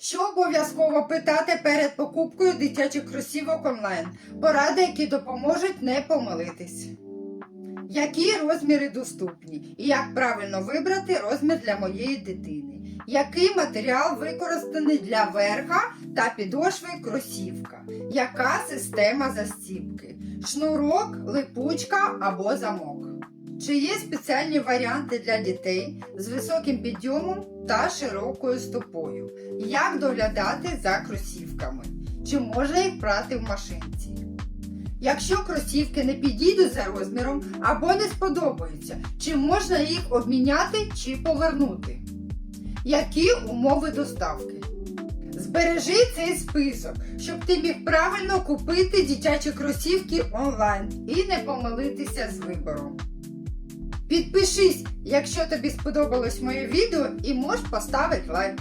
Що обов'язково питати перед покупкою дитячих кросівок онлайн? Поради, які допоможуть не помилитись. Які розміри доступні? І як правильно вибрати розмір для моєї дитини? Який матеріал використаний для верха та підошви кросівка? Яка система застібки? Шнурок, липучка або замок? Чи є спеціальні варіанти для дітей з високим підйомом та широкою стопою? Як доглядати за кросівками? Чи можна їх прати в машинці? Якщо кросівки не підійдуть за розміром або не сподобаються, чи можна їх обміняти чи повернути? Які умови доставки? Збережи цей список, щоб ти міг правильно купити дитячі кросівки онлайн і не помилитися з вибором. Підпишись, якщо тобі сподобалось моє відео, і можеш поставити лайк.